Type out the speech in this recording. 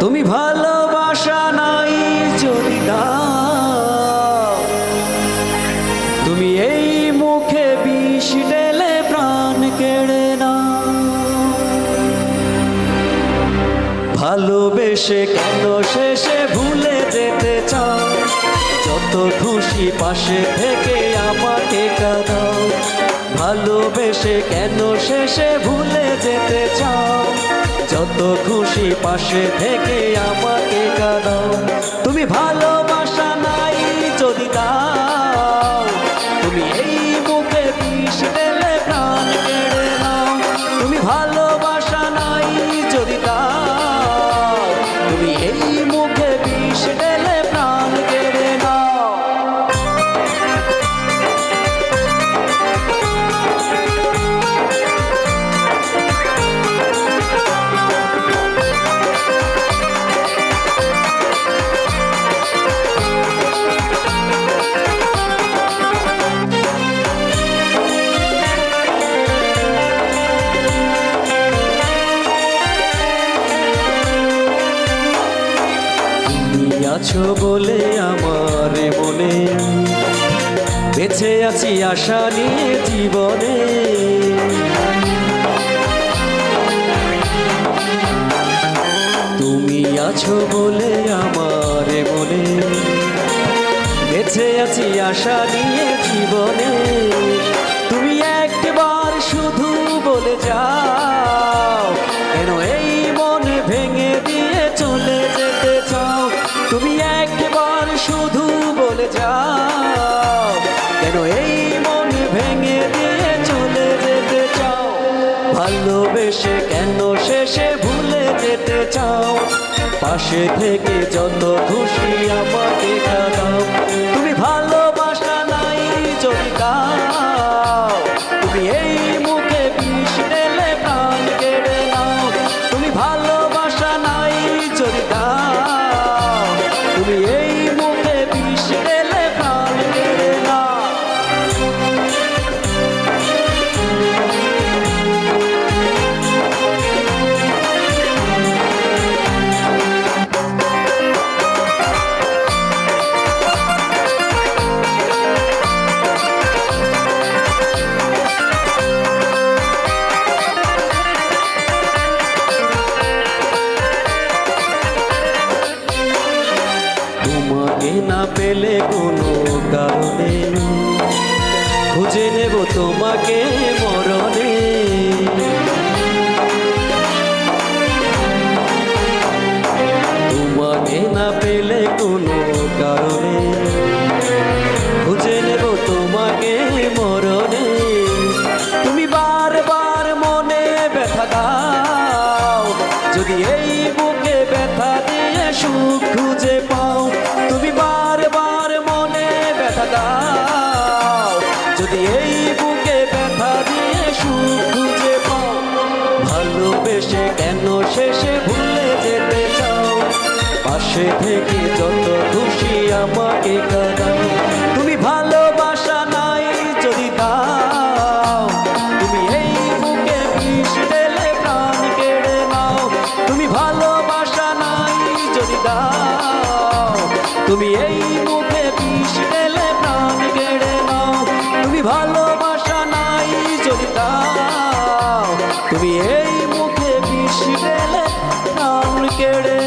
তুমি ভালোবাসা নাই যদি তুমি এই মুখে বিষ ঢেলে প্রাণ কেড়ে না ভালোবেসে কেন শেষে ভুলে যেতে চাও? যত খুশি পাশে থেকে আমাকে কাঁদাও। ভালোবেসে কেন শেষে ভুলে যেতে চাও? যত খুশি পাশে থেকে আমাকে তুমি আছো বলে আমার মনে। বেঁচে আছি আশা নিয়ে জীবনে। তুমি আছো বলে আমার মনে। বেঁচে আছি আশা নিয়ে ভালোবেসে কেন শেষে ভুলে যেতে চাও? পাশে থেকে যত খুশি আমাকে তুমি ভালোবাসা নাই যদি তুমি এই মুখে বিষ প্রাণ কেড়ে নাও। তুমি ভালোবাসা নাই যদি তুমি এই তোমাকে না পেলে কোনো কারণে। খুঁজে নেব তোমাকে মরণে। তোমাকে না পেলে কোনো কারণে। খুঁজে নেব তোমাকে মরণে। তুমি বারবার মনে ব্যথা দাও। যদি এই বুকে ব্যথা দিয়ে সুখ খুঁজে পাও শেষে, কেন শেষে ভুলে যেতে চাও? পাশে থেকে যত খুশি আমাকে কাঁদাও তুমি ভালোবাসা নাই যদি দাও, তুমি এই বুকে বিষ পেলে প্রাণ কেড়ে নাও। তুমি ভালোবাসা নাই যদি দাও, তুমি এই মুখে বিষ পেলে প্রাণ কেড়ে নাও। তুমি ভালোবাসা নাই যদি দাও, তুমি এই বেলে নাম কেড়ে